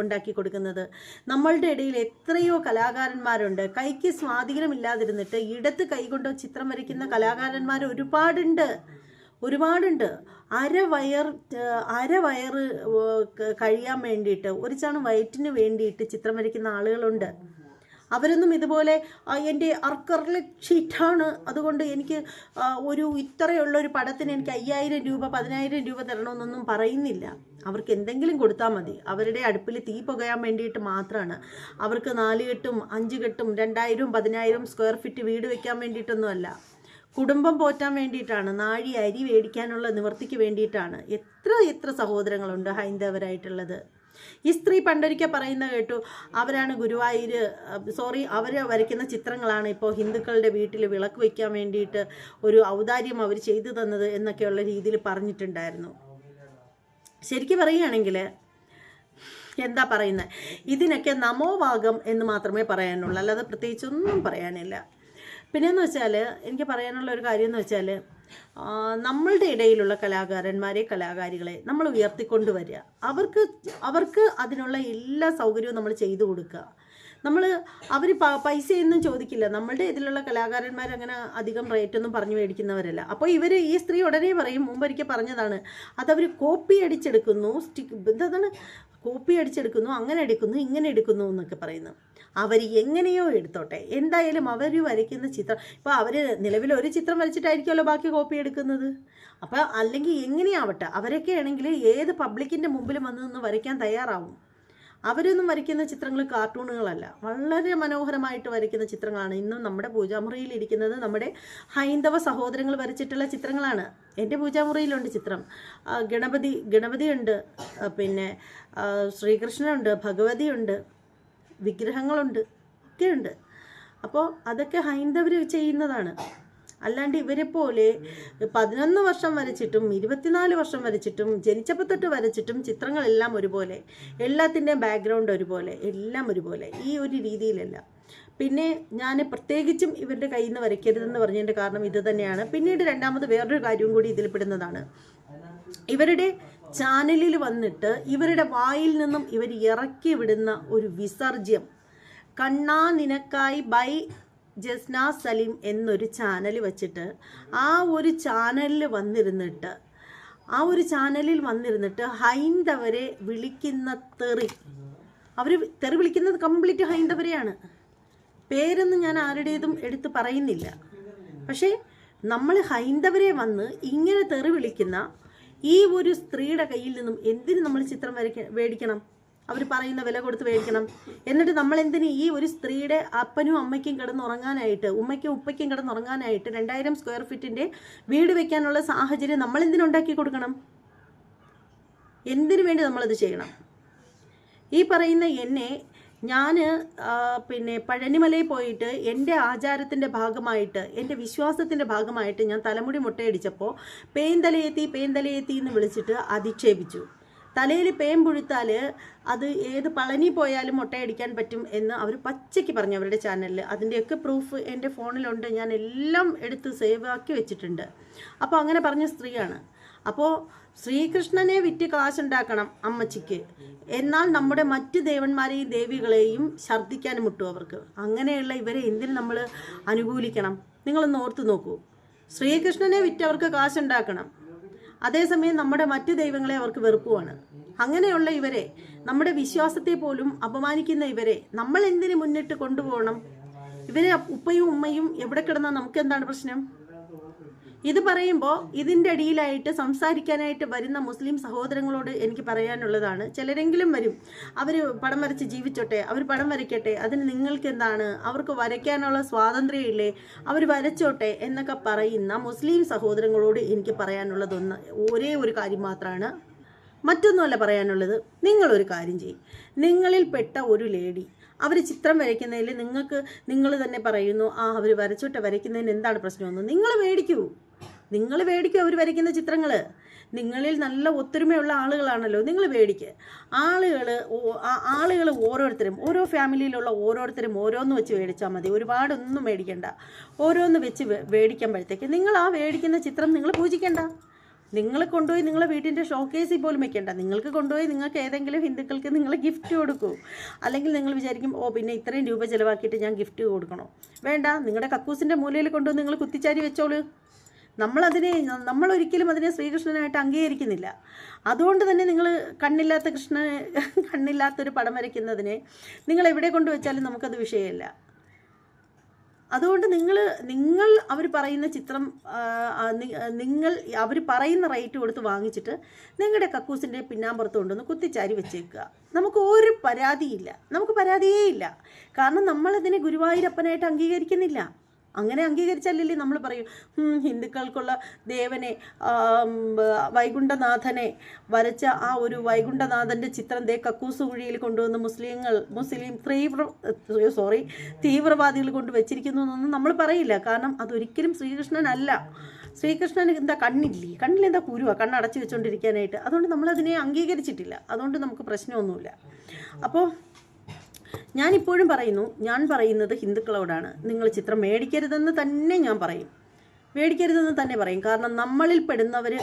ഉണ്ടാക്കി കൊടുക്കുന്നത്? നമ്മളുടെ ഇടയിൽ എത്രയോ കലാകാരന്മാരുണ്ട്. കൈക്ക് സ്വാധീനമില്ലാതിരുന്നിട്ട് ഇടത്ത് കൈകൊണ്ട് ചിത്രം വരയ്ക്കുന്ന കലാകാരന്മാർ ഒരുപാടുണ്ട്. ഒരുപാടുണ്ട്. അര അരവയർ ഏഹ്, അര വയറ് കഴിയാൻ വേണ്ടിയിട്ട് ഒരു ചാണ് വയറ്റിന് വേണ്ടിയിട്ട് ചിത്രം വരയ്ക്കുന്ന ആളുകളുണ്ട്. അവരൊന്നും ഇതുപോലെ എന്റെ അർക്കറിലെ ഷീറ്റാണ്. അതുകൊണ്ട് എനിക്ക് ഒരു ഇത്രയുള്ള ഒരു പടത്തിന് എനിക്ക് അയ്യായിരം രൂപ പതിനായിരം രൂപ തരണമെന്നൊന്നും പറയുന്നില്ല. അവർക്ക് എന്തെങ്കിലും കൊടുത്താൽ മതി. അവരുടെ അടുപ്പിൽ തീ പുകയാൻ വേണ്ടിയിട്ട് മാത്രമാണ്. അവർക്ക് നാല് കെട്ടും അഞ്ച് കെട്ടും രണ്ടായിരവും പതിനായിരം സ്ക്വയർ ഫീറ്റ് വീട് വയ്ക്കാൻ വേണ്ടിയിട്ടൊന്നുമല്ല. കുടുംബം പോറ്റാൻ വേണ്ടിയിട്ടാണ്. നാഴി അരി മേടിക്കാനുള്ള നിവൃത്തിക്ക് വേണ്ടിയിട്ടാണ്. എത്ര എത്ര സഹോദരങ്ങളുണ്ട് ഹൈന്ദവരായിട്ടുള്ളത്. ഈ സ്ത്രീ പണ്ടൊരിക്കൽ പറയുന്ന കേട്ടു അവരാണ് ഗുരുവായൂർ സോറി അവർ വരയ്ക്കുന്ന ചിത്രങ്ങളാണ് ഇപ്പോൾ ഹിന്ദുക്കളുടെ വീട്ടിൽ വിളക്ക് വയ്ക്കാൻ വേണ്ടിയിട്ട് ഒരു ഔദാര്യം അവർ ചെയ്തു തന്നത് എന്നൊക്കെയുള്ള രീതിയിൽ പറഞ്ഞിട്ടുണ്ടായിരുന്നു. ശരിക്കും പറയുകയാണെങ്കിൽ എന്താ പറയുന്നത് ഇതിനൊക്കെ നമോവാഗം എന്ന് മാത്രമേ പറയാനുള്ളൂ. അല്ലാതെ പ്രത്യേകിച്ചൊന്നും പറയാനില്ല. പിന്നെയെന്ന് വെച്ചാൽ എനിക്ക് പറയാനുള്ള ഒരു കാര്യം എന്ന് വെച്ചാൽ നമ്മളുടെ ഇടയിലുള്ള കലാകാരന്മാരെ കലാകാരികളെ നമ്മൾ ഉയർത്തിക്കൊണ്ട് വരിക. അവർക്ക് അവർക്ക് അതിനുള്ള എല്ലാ സൗകര്യവും നമ്മൾ ചെയ്തു കൊടുക്കുക. നമ്മൾ അവർ പൈസയൊന്നും ചോദിക്കില്ല. നമ്മളുടെ ഇതിലുള്ള കലാകാരന്മാർ അങ്ങനെ അധികം റേറ്റൊന്നും പറഞ്ഞു മേടിക്കുന്നവരല്ല. അപ്പോൾ ഇവർ ഈ സ്ത്രീ ഉടനെ പറയും മുമ്പൊരിക്കൽ പറഞ്ഞതാണ് അതവർ കോപ്പി അടിച്ചെടുക്കുന്നു സ്റ്റിക്ക് എന്താണ് കോപ്പി അടിച്ചെടുക്കുന്നു അങ്ങനെ എടുക്കുന്നു ഇങ്ങനെ എടുക്കുന്നു എന്നൊക്കെ പറയുന്നു. അവർ എങ്ങനെയോ എടുത്തോട്ടെ. എന്തായാലും അവർ വരയ്ക്കുന്ന ചിത്രം ഇപ്പോൾ അവർ നിലവിൽ ഒരു ചിത്രം വരച്ചിട്ടായിരിക്കുമല്ലോ ബാക്കി കോപ്പി എടുക്കുന്നത്. അപ്പോൾ അല്ലെങ്കിൽ എങ്ങനെയാവട്ടെ അവരൊക്കെ ആണെങ്കിൽ ഏത് പബ്ലിക്കിന്റെ മുമ്പിലും വന്ന് നിന്ന് വരയ്ക്കാൻ തയ്യാറാവും. അവരൊന്നും വരയ്ക്കുന്ന ചിത്രങ്ങൾ കാർട്ടൂണുകളല്ല. വളരെ മനോഹരമായിട്ട് വരയ്ക്കുന്ന ചിത്രങ്ങളാണ് ഇന്നും നമ്മുടെ പൂജാമുറിയിൽ ഇരിക്കുന്നത്. നമ്മുടെ ഹൈന്ദവ സഹോദരങ്ങൾ വരച്ചിട്ടുള്ള ചിത്രങ്ങളാണ്. എന്റെ പൂജാമുറിയിലുണ്ട് ചിത്രം. ഗണപതി ഗണപതിയുണ്ട്. പിന്നെ ശ്രീകൃഷ്ണനുണ്ട് ഭഗവതിയുണ്ട് വിഗ്രഹങ്ങളുണ്ട് ഒക്കെയുണ്ട്. അപ്പോൾ അതൊക്കെ ഹൈന്ദവർ ചെയ്യുന്നതാണ്. അല്ലാണ്ട് ഇവരെ പോലെ പതിനൊന്ന് വർഷം വരച്ചിട്ടും ഇരുപത്തിനാല് വർഷം വരച്ചിട്ടും ജനിച്ചപ്പോൾ തൊട്ട് വരച്ചിട്ടും ചിത്രങ്ങളെല്ലാം ഒരുപോലെ എല്ലാത്തിന്റെയും ബാക്ക്ഗ്രൗണ്ട് ഒരുപോലെ എല്ലാം ഒരുപോലെ ഈ ഒരു രീതിയിലല്ല. പിന്നെ ഞാൻ പ്രത്യേകിച്ചും ഇവരുടെ കയ്യിൽ നിന്ന് വരയ്ക്കരുതെന്ന് പറഞ്ഞതിന്റെ കാരണം ഇത് തന്നെയാണ്. പിന്നീട് രണ്ടാമത് വേറൊരു കാര്യവും കൂടി ഇതിൽ പെടുന്നതാണ്. ഇവരുടെ ചാനലിൽ വന്നിട്ട് ഇവരുടെ വായിൽ നിന്നും ഇവർ ഇറക്കി വിടുന്ന ഒരു വിസർജ്യം. കണ്ണാ നിനക്കായി ബൈ ജസ്ന സലീം എന്നൊരു ചാനൽ വച്ചിട്ട് ആ ഒരു ചാനലിൽ വന്നിരുന്നിട്ട് ആ ഒരു ചാനലിൽ വന്നിരുന്നിട്ട് ഹൈന്ദവരെ വിളിക്കുന്ന തെറി. അവർ തെറി വിളിക്കുന്നത് കംപ്ലീറ്റ് ഹൈന്ദവരെയാണ്. പേരൊന്നും ഞാൻ ആരുടേതും എടുത്ത് പറയുന്നില്ല. പക്ഷേ നമ്മൾ ഹൈന്ദവരെ വന്ന് ഇങ്ങനെ തെറി വിളിക്കുന്ന ഈ ഒരു സ്ത്രീയുടെ കയ്യിൽ നിന്നും എന്തിനു നമ്മൾ ചിത്രം വരയ്ക്ക മേടിക്കണം അവർ പറയുന്ന വില കൊടുത്ത് മേടിക്കണം. എന്നിട്ട് നമ്മൾ എന്തിന് ഈ ഒരു സ്ത്രീയുടെ അപ്പനും അമ്മയ്ക്കും കിടന്നുറങ്ങാനായിട്ട് ഉമ്മയ്ക്കും ഉപ്പയ്ക്കും കിടന്നുറങ്ങാനായിട്ട് രണ്ടായിരം സ്ക്വയർ ഫീറ്റിന്റെ വീട് വെക്കാനുള്ള സാഹചര്യം നമ്മൾ എന്തിനുണ്ടാക്കി കൊടുക്കണം? എന്തിനു വേണ്ടി നമ്മളത് ചെയ്യണം? ഈ പറയുന്ന എന്നെ ഞാൻ പിന്നെ പഴനിമലയിൽ പോയിട്ട് എന്റെ ആചാരത്തിന്റെ ഭാഗമായിട്ട് എന്റെ വിശ്വാസത്തിന്റെ ഭാഗമായിട്ട് ഞാൻ തലമുടി മുട്ടയടിച്ചപ്പോൾ പേന്തലയെത്തി പേന്തലയെത്തി എന്ന് വിളിച്ചിട്ട് അധിക്ഷേപിച്ചു. തലയിൽ പേൻ പുഴുത്താൽ അത് ഏത് പളനി പോയാലും മുട്ടയടിക്കാൻ പറ്റും എന്ന് അവർ പച്ചയ്ക്ക് പറഞ്ഞു അവരുടെ ചാനലിൽ അതിന്റെയൊക്കെ പ്രൂഫ് എന്റെ ഫോണിലുണ്ട്. ഞാൻ എല്ലാം എടുത്ത് സേവ് ആക്കി വെച്ചിട്ടുണ്ട്. അപ്പോൾ അങ്ങനെ പറഞ്ഞ സ്ത്രീയാണ്. അപ്പോൾ ശ്രീകൃഷ്ണനെ വിറ്റ് കാശുണ്ടാക്കണം അമ്മച്ചിക്ക്. എന്നാൽ നമ്മുടെ മറ്റ് ദേവന്മാരെയും ദേവികളെയും ഛർദ്ദിക്കാനും മുട്ടും അവർക്ക്. അങ്ങനെയുള്ള ഇവരെ എന്തിന് നമ്മൾ അനുകൂലിക്കണം? നിങ്ങളൊന്ന് ഓർത്ത് നോക്കൂ. ശ്രീകൃഷ്ണനെ വിറ്റവർക്ക് കാശുണ്ടാക്കണം അതേസമയം നമ്മുടെ മറ്റു ദൈവങ്ങളെ അവർക്ക് വെറുപ്പുമാണ് അങ്ങനെയുള്ള ഇവരെ നമ്മുടെ വിശ്വാസത്തെ പോലും അപമാനിക്കുന്ന ഇവരെ നമ്മൾ എന്തിനു മുന്നിട്ട് കൊണ്ടുപോകണം? ഇവരെ ഉപ്പയും ഉമ്മയും എവിടെ കിടന്നാൽ നമുക്ക് എന്താണ് പ്രശ്നം? ഇത് പറയുമ്പോൾ ഇതിന്റെ അടിയിലായിട്ട് സംസാരിക്കാനായിട്ട് വരുന്ന മുസ്ലിം സഹോദരങ്ങളോട് എനിക്ക് പറയാനുള്ളതാണ്. ചിലരെങ്കിലും വരും അവർ പടം വരച്ച് ജീവിച്ചോട്ടെ അവർ പടം വരയ്ക്കട്ടെ അതിന് നിങ്ങൾക്ക് എന്താണ് അവർക്ക് വരയ്ക്കാനുള്ള സ്വാതന്ത്ര്യമില്ലേ? അവർ വരച്ചോട്ടെ എന്നൊക്കെ പറയുന്ന മുസ്ലിം സഹോദരങ്ങളോട് എനിക്ക് പറയാനുള്ളതൊന്ന് ഒരേ ഒരു കാര്യം മാത്രമാണ് മറ്റൊന്നുമല്ല പറയാനുള്ളത് നിങ്ങളൊരു കാര്യം ചെയ്യും. നിങ്ങളിൽ പെട്ട ഒരു ലേഡി അവർ ചിത്രം വരയ്ക്കുന്നതിൽ നിങ്ങൾക്ക് നിങ്ങൾ തന്നെ പറയുന്നു ആ അവർ വരച്ചോട്ടെ വരയ്ക്കുന്നതിന് എന്താണ് പ്രശ്നമെന്ന് നിങ്ങൾ മേടിക്കൂ. നിങ്ങൾ മേടിക്കും അവർ വരയ്ക്കുന്ന ചിത്രങ്ങൾ നിങ്ങളിൽ നല്ല ഒത്തൊരുമയുള്ള ആളുകളാണല്ലോ നിങ്ങൾ മേടിക്കുക ആളുകൾ ആളുകൾ ഓരോരുത്തരും ഓരോ ഫാമിലിയിലുള്ള ഓരോരുത്തരും ഓരോന്ന് വെച്ച് മേടിച്ചാൽ മതി. ഒരുപാടൊന്നും മേടിക്കണ്ട. ഓരോന്ന് വെച്ച് മേടിക്കുമ്പോഴത്തേക്ക് നിങ്ങൾ ആ മേടിക്കുന്ന ചിത്രം നിങ്ങൾ പൂജിക്കണ്ട. നിങ്ങൾ കൊണ്ടുപോയി നിങ്ങളെ വീട്ടിന്റെ ഷോക്കേസിൽ പോലും വെക്കേണ്ട. നിങ്ങൾക്ക് കൊണ്ടുപോയി നിങ്ങൾക്ക് ഏതെങ്കിലും ഹിന്ദുക്കൾക്ക് നിങ്ങൾ ഗിഫ്റ്റ് കൊടുക്കൂ. അല്ലെങ്കിൽ നിങ്ങൾ വിചാരിക്കും ഓ പിന്നെ ഇത്രയും രൂപ ചിലവാക്കിയിട്ട് ഞാൻ ഗിഫ്റ്റ് കൊടുക്കണോ? വേണ്ട നിങ്ങളുടെ കക്കൂസിന്റെ മൂലയിൽ കൊണ്ടുവന്ന് നിങ്ങൾ കുത്തിച്ചാരി വെച്ചോളൂ. നമ്മളതിനെ നമ്മളൊരിക്കലും അതിനെ ശ്രീകൃഷ്ണനായിട്ട് അംഗീകരിക്കുന്നില്ല. അതുകൊണ്ട് തന്നെ നിങ്ങൾ കണ്ണില്ലാത്ത കൃഷ്ണനെ കണ്ണില്ലാത്തൊരു പടം വരയ്ക്കുന്നതിനെ നിങ്ങൾ എവിടെ കൊണ്ടുവച്ചാലും നമുക്കത് വിഷയമല്ല. അതുകൊണ്ട് നിങ്ങൾ നിങ്ങൾ അവർ പറയുന്ന ചിത്രം നിങ്ങൾ അവർ പറയുന്ന റേറ്റ് കൊടുത്ത് വാങ്ങിച്ചിട്ട് നിങ്ങളുടെ കക്കൂസിന്റെ പിന്നാമ്പുറത്ത് കൊണ്ടുവന്ന് കുത്തിച്ചാരി വെച്ചേക്കുക. നമുക്ക് ഒരു പരാതിയില്ല. നമുക്ക് പരാതിയേ ഇല്ല. കാരണം നമ്മളതിനെ ഗുരുവായൂരപ്പനായിട്ട് അംഗീകരിക്കുന്നില്ല. അങ്ങനെ അംഗീകരിച്ചല്ലേ നമ്മൾ പറയും. ഹിന്ദുക്കൾക്കുള്ള ദേവനെ വൈകുണ്ഠനാഥനെ വരച്ച ആ ഒരു വൈകുണ്ഠനാഥന്റെ ചിത്രം ദേ കക്കൂസ് കുഴിയിൽ കൊണ്ടുവന്ന് മുസ്ലിങ്ങൾ മുസ്ലിം തീവ്ര സോറി തീവ്രവാദികൾ കൊണ്ട് വെച്ചിരിക്കുന്നു എന്നൊന്നും നമ്മൾ പറയില്ല. കാരണം അതൊരിക്കലും ശ്രീകൃഷ്ണനല്ല. ശ്രീകൃഷ്ണന് എന്താ കണ്ണില്ലേ? കണ്ണിലെന്താ കുരുവാ? കണ്ണടച്ച് വെച്ചുകൊണ്ടിരിക്കാനായിട്ട് അതുകൊണ്ട് നമ്മളതിനെ അംഗീകരിച്ചിട്ടില്ല. അതുകൊണ്ട് നമുക്ക് പ്രശ്നമൊന്നുമില്ല. അപ്പോൾ ഞാനിപ്പോഴും പറയുന്നു ഞാൻ പറയുന്നത് ഹിന്ദുക്കളോടാണ്. നിങ്ങൾ ചിത്രം മേടിക്കരുതെന്ന് തന്നെ ഞാൻ പറയും. മേടിക്കരുതെന്ന് തന്നെ പറയും. കാരണം നമ്മളിൽ പെടുന്നവർ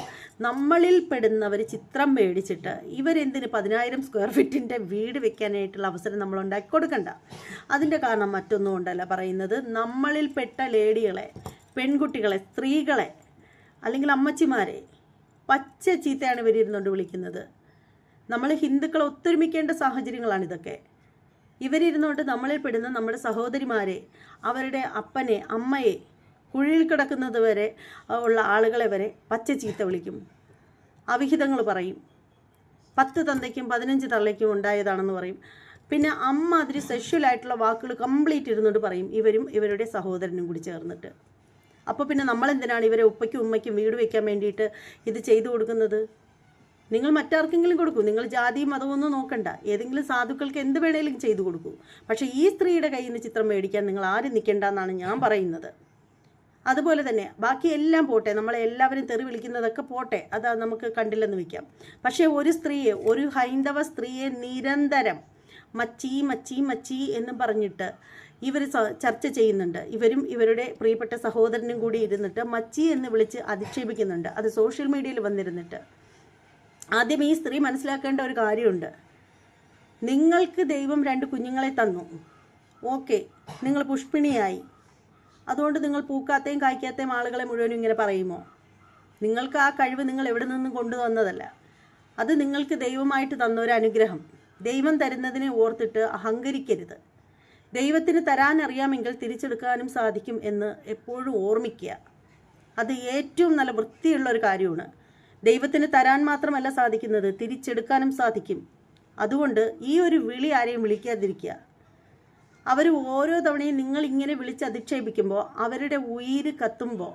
നമ്മളിൽ പെടുന്നവർ ചിത്രം മേടിച്ചിട്ട് ഇവരെന്തിന് പതിനായിരം സ്ക്വയർ ഫീറ്റിന്റെ വീട് വെക്കാനായിട്ടുള്ള അവസരം നമ്മൾ ഉണ്ടാക്കി കൊടുക്കണ്ട. അതിന്റെ കാരണം മറ്റൊന്നും കൊണ്ടല്ല. പറയുന്നത് നമ്മളിൽ പെട്ട ലേഡികളെ പെൺകുട്ടികളെ സ്ത്രീകളെ അല്ലെങ്കിൽ അമ്മച്ചിമാരെ പച്ച ചീത്തയാണ് ഇവരിരുന്നുകൊണ്ട് വിളിക്കുന്നത്. നമ്മൾ ഹിന്ദുക്കളെ ഒത്തൊരുമിക്കേണ്ട സാഹചര്യങ്ങളാണ് ഇതൊക്കെ ഇവരിരുന്നുകൊണ്ട് നമ്മളിൽ പെടുന്ന നമ്മുടെ സഹോദരിമാരെ അവരുടെ അപ്പനെ അമ്മയെ കുഴിയിൽ കിടക്കുന്നത് വരെ ഉള്ള ആളുകളെ വരെ പച്ച ചീത്ത വിളിക്കും. അവിഹിതങ്ങൾ പറയും. പത്ത് തന്തയ്ക്കും പതിനഞ്ച് തള്ളയ്ക്കും ഉണ്ടായതാണെന്ന് പറയും. പിന്നെ അമ്മ അതിൽ സെഷ്വലായിട്ടുള്ള വാക്കുകൾ കംപ്ലീറ്റ് ഇരുന്നുകൊണ്ട് പറയും. ഇവരും ഇവരുടെ സഹോദരനും കൂടി ചേർന്നിട്ട്. അപ്പോൾ പിന്നെ നമ്മളെന്തിനാണ് ഇവരെ ഉപ്പയ്ക്കും ഉമ്മയ്ക്കും വീട് വയ്ക്കാൻ വേണ്ടിയിട്ട് ഇത് ചെയ്തു കൊടുക്കുന്നത്? നിങ്ങൾ മറ്റാർക്കെങ്കിലും കൊടുക്കൂ. നിങ്ങൾ ജാതി മതവും ഒന്നും നോക്കണ്ട. ഏതെങ്കിലും സാധുക്കൾക്ക് എന്ത് വേണേലും ചെയ്തു കൊടുക്കൂ. പക്ഷേ ഈ സ്ത്രീയുടെ കയ്യിൽ നിന്ന് ചിത്രം മേടിക്കാൻ നിങ്ങൾ ആരും നിൽക്കേണ്ട എന്നാണ് ഞാൻ പറയുന്നത്. അതുപോലെ തന്നെ ബാക്കി എല്ലാം പോട്ടെ നമ്മളെ എല്ലാവരും തെറി വിളിക്കുന്നതൊക്കെ പോട്ടെ അത് നമുക്ക് കണ്ടില്ലെന്ന് വയ്ക്കാം. പക്ഷേ ഒരു സ്ത്രീയെ ഒരു ഹൈന്ദവ സ്ത്രീയെ നിരന്തരം മച്ചി മച്ചി മച്ചി എന്ന് പറഞ്ഞിട്ട് ഇവർ ചർച്ച ചെയ്യുന്നുണ്ട്. ഇവരും ഇവരുടെ പ്രിയപ്പെട്ട സഹോദരനും കൂടി ഇരുന്നിട്ട് മച്ചി എന്ന് വിളിച്ച് അധിക്ഷേപിക്കുന്നുണ്ട്. അത് സോഷ്യൽ മീഡിയയിൽ വന്നിരുന്നിട്ട്. ആദ്യം ഈ സ്ത്രീ മനസ്സിലാക്കേണ്ട ഒരു കാര്യമുണ്ട്. നിങ്ങൾക്ക് ദൈവം രണ്ട് കുഞ്ഞുങ്ങളെ തന്നു. ഓക്കെ നിങ്ങൾ പുഷ്പിണിയായി. അതുകൊണ്ട് നിങ്ങൾ പൂക്കാത്തേയും കായ്ക്കാത്തേയും ആളുകളെ മുഴുവനും ഇങ്ങനെ പറയുമോ? നിങ്ങൾക്ക് ആ കഴിവ് നിങ്ങൾ എവിടെ നിന്നും കൊണ്ടുവന്നതല്ല. അത് നിങ്ങൾക്ക് ദൈവമായിട്ട് തന്ന ഒരു അനുഗ്രഹം. ദൈവം തരുന്നതിനെ ഓർത്തിട്ട് അഹങ്കരിക്കരുത്. ദൈവത്തിന് തരാൻ അറിയാമെങ്കിൽ തിരിച്ചെടുക്കാനും സാധിക്കും എന്ന് എപ്പോഴും ഓർമ്മിക്കുക. അത് ഏറ്റവും നല്ല വൃത്തിയുള്ള ഒരു കാര്യമാണ്. ദൈവത്തിന് തരാൻ മാത്രമല്ല സാധിക്കുന്നത് തിരിച്ചെടുക്കാനും സാധിക്കും. അതുകൊണ്ട് ഈ ഒരു വിളി ആരെയും വിളിക്കാതിരിക്കുക. അവർ ഓരോ തവണയും നിങ്ങൾ ഇങ്ങനെ വിളിച്ച് അധിക്ഷേപിക്കുമ്പോൾ അവരുടെ ഉയിര് കത്തുമ്പോൾ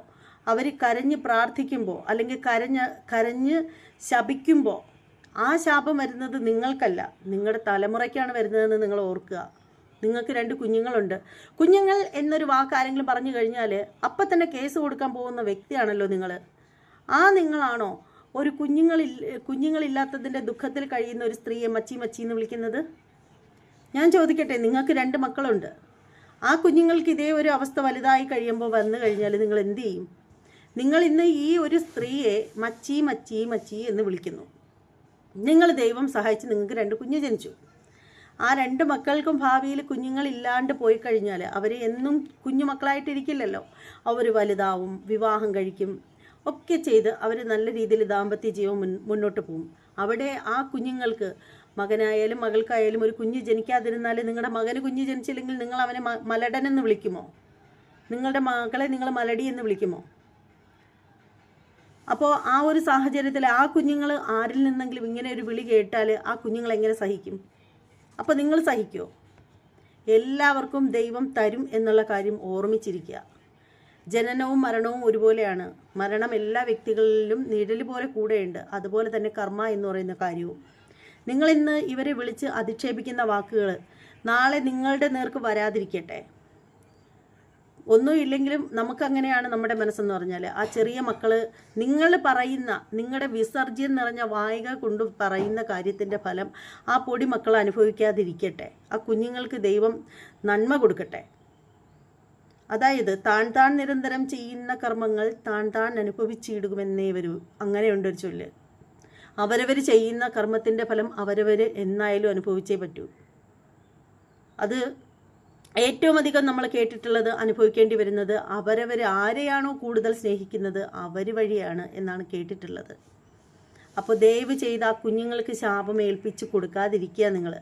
അവർ കരഞ്ഞ് പ്രാർത്ഥിക്കുമ്പോൾ അല്ലെങ്കിൽ കരഞ്ഞ് കരഞ്ഞ് ശപിക്കുമ്പോൾ ആ ശാപം വരുന്നത് നിങ്ങൾക്കല്ല. നിങ്ങളുടെ തലമുറയ്ക്കാണ് വരുന്നതെന്ന് നിങ്ങൾ ഓർക്കുക. നിങ്ങൾക്ക് രണ്ട് കുഞ്ഞുങ്ങളുണ്ട്. കുഞ്ഞുങ്ങൾ എന്നൊരു വാക്ക് ആരെങ്കിലും പറഞ്ഞു കഴിഞ്ഞാൽ അപ്പം തന്നെ കേസ് കൊടുക്കാൻ പോകുന്ന വ്യക്തിയാണല്ലോ നിങ്ങൾ ആ നിങ്ങളാണോ ഒരു കുഞ്ഞുങ്ങളിൽ കുഞ്ഞുങ്ങളില്ലാത്തതിന്റെ ദുഃഖത്തിൽ കഴിയുന്ന ഒരു സ്ത്രീയെ മച്ചി മച്ചി എന്ന് വിളിക്കുന്നത്? ഞാൻ ചോദിക്കട്ടെ നിങ്ങൾക്ക് രണ്ട് മക്കളുണ്ട്. ആ കുഞ്ഞുങ്ങൾക്ക് ഇതേ ഒരു അവസ്ഥ വലുതായി കഴിയുമ്പോൾ വന്നു കഴിഞ്ഞാൽ നിങ്ങൾ എന്ത് ചെയ്യും? നിങ്ങൾ ഇന്ന് ഈ ഒരു സ്ത്രീയെ മച്ചി മച്ചി മച്ചി എന്ന് വിളിക്കുന്നു. നിങ്ങൾ ദൈവം സഹായിച്ച് നിങ്ങൾക്ക് രണ്ട് കുഞ്ഞു ജനിച്ചു. ആ രണ്ട് മക്കൾക്കും ഭാവിയിൽ കുഞ്ഞുങ്ങളില്ലാണ്ട് പോയി കഴിഞ്ഞാൽ അവർ എന്നും കുഞ്ഞു മക്കളായിട്ടിരിക്കില്ലല്ലോ അവർ വലുതാവും വിവാഹം കഴിക്കും ഒക്കെ ചെയ്ത് അവർ നല്ല രീതിയിൽ ദാമ്പത്യ ജീവൻ മുൻ മുന്നോട്ട് പോകും. അവിടെ ആ കുഞ്ഞുങ്ങൾക്ക് മകനായാലും മകൾക്കായാലും ഒരു കുഞ്ഞ് ജനിക്കാതിരുന്നാൽ നിങ്ങളുടെ മകന് കുഞ്ഞ് ജനിച്ചില്ലെങ്കിൽ നിങ്ങൾ അവനെ മലടൻ എന്ന് വിളിക്കുമോ? നിങ്ങളുടെ മകളെ നിങ്ങൾ മലടി എന്ന് വിളിക്കുമോ? അപ്പോൾ ആ ഒരു സാഹചര്യത്തിൽ ആ കുഞ്ഞുങ്ങൾ ആരിൽ നിന്നെങ്കിലും ഇങ്ങനെ ഒരു വിളി കേട്ടാൽ ആ കുഞ്ഞുങ്ങൾ എങ്ങനെ സഹിക്കും? അപ്പോൾ നിങ്ങൾ സഹിക്കുമോ എല്ലാവർക്കും ദൈവം തരും എന്നുള്ള കാര്യം ഓർമ്മിച്ചിരിക്കുക. ജനനവും മരണവും ഒരുപോലെയാണ്. മരണം എല്ലാ വ്യക്തികളിലും നിഴൽ പോലെ കൂടെയുണ്ട്. അതുപോലെ തന്നെ കർമ്മ എന്ന് പറയുന്ന കാര്യവും. നിങ്ങൾ ഇന്ന് ഇവരെ വിളിച്ച് അധിക്ഷേപിക്കുന്ന വാക്കുകൾ നാളെ നിങ്ങളുടെ നേർക്ക് വരാതിരിക്കട്ടെ. ഒന്നും ഇല്ലെങ്കിലും നമുക്കങ്ങനെയാണ് നമ്മുടെ മനസ്സെന്ന് പറഞ്ഞാൽ ആ ചെറിയ മക്കൾ നിങ്ങൾ പറയുന്ന നിങ്ങളുടെ വിസർജ്യം നിറഞ്ഞ വായിക കൊണ്ട് പറയുന്ന കാര്യത്തിന്റെ ഫലം ആ പൊടി മക്കൾ അനുഭവിക്കാതിരിക്കട്ടെ. ആ കുഞ്ഞുങ്ങൾക്ക് ദൈവം നന്മ കൊടുക്കട്ടെ. അതായത് താൻ താൻ നിരന്തരം ചെയ്യുന്ന കർമ്മങ്ങൾ താൻ താൻ അനുഭവിച്ചിടുകുമെന്നേ വരൂ. അങ്ങനെയുണ്ടൊരു ചൊല്ല്. അവരവർ ചെയ്യുന്ന കർമ്മത്തിന്റെ ഫലം അവരവർ എന്നായാലും അനുഭവിച്ചേ പറ്റൂ. അത് ഏറ്റവും അധികം നമ്മൾ കേട്ടിട്ടുള്ളത് അനുഭവിക്കേണ്ടി വരുന്നത് അവരവർ ആരെയാണോ കൂടുതൽ സ്നേഹിക്കുന്നത് അവർ വഴിയാണ് എന്നാണ് കേട്ടിട്ടുള്ളത്. അപ്പോൾ ദയവ് ചെയ്ത് ആ കുഞ്ഞുങ്ങൾക്ക് ശാപം ഏൽപ്പിച്ച് കൊടുക്കാതിരിക്കുക നിങ്ങൾ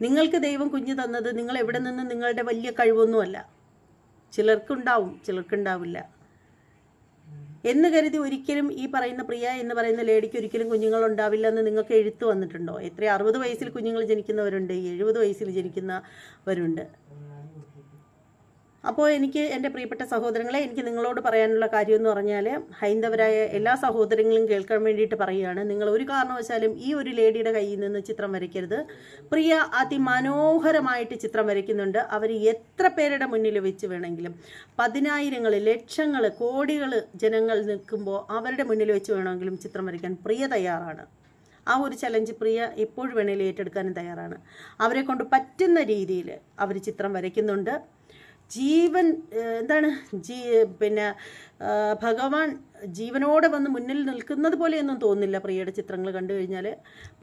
നിങ്ങൾക്ക് ദൈവം കുഞ്ഞ് തന്നത് നിങ്ങൾ എവിടെ നിന്ന് നിങ്ങളുടെ വലിയ കഴിവൊന്നുമല്ല. ചിലർക്കുണ്ടാവും ചിലർക്കുണ്ടാവില്ല. എന്ന് കരുതി ഒരിക്കലും ഈ പറയുന്ന പ്രിയ എന്ന് പറയുന്ന ലേഡിക്ക് ഒരിക്കലും കുഞ്ഞുങ്ങൾ ഉണ്ടാവില്ല എന്ന് നിങ്ങൾക്ക് എഴുത്ത് വന്നിട്ടുണ്ടോ? എത്ര അറുപത് വയസ്സിൽ കുഞ്ഞുങ്ങൾ ജനിക്കുന്നവരുണ്ട് എഴുപത് വയസ്സിൽ ജനിക്കുന്നവരുണ്ട്. അപ്പോൾ എനിക്ക് എന്റെ പ്രിയപ്പെട്ട സഹോദരങ്ങളെ എനിക്ക് നിങ്ങളോട് പറയാനുള്ള കാര്യം എന്ന് പറഞ്ഞാൽ ഹൈന്ദവരായ എല്ലാ സഹോദരങ്ങളും കേൾക്കാൻ വേണ്ടിയിട്ട് പറയുകയാണ്. നിങ്ങൾ ഒരു കാരണവശാലും ഈ ഒരു ലേഡിയുടെ കയ്യിൽ നിന്ന് ചിത്രം വരയ്ക്കരുത്. പ്രിയ അതിമനോഹരമായിട്ട് ചിത്രം വരയ്ക്കുന്നുണ്ട്. അവർ എത്ര പേരുടെ മുന്നിൽ വെച്ച് വേണമെങ്കിലും. പതിനായിരങ്ങൾ ലക്ഷങ്ങൾ കോടികൾ ജനങ്ങൾ നിൽക്കുമ്പോൾ അവരുടെ മുന്നിൽ വെച്ച് വേണമെങ്കിലും ചിത്രം വരയ്ക്കാൻ പ്രിയ തയ്യാറാണ്. ആ ഒരു ചലഞ്ച് പ്രിയ എപ്പോഴും വേണേലും ഏറ്റെടുക്കാനും തയ്യാറാണ്. അവരെ കൊണ്ട് പറ്റുന്ന രീതിയിൽ അവർ ചിത്രം വരയ്ക്കുന്നുണ്ട്. ജീവൻ എന്താണ്? ജീ പിന്നെ ഭഗവാൻ ജീവനോടെ വന്ന് മുന്നിൽ നിൽക്കുന്നത് പോലെയൊന്നും തോന്നില്ല പ്രിയയുടെ ചിത്രങ്ങൾ കണ്ടു കഴിഞ്ഞാൽ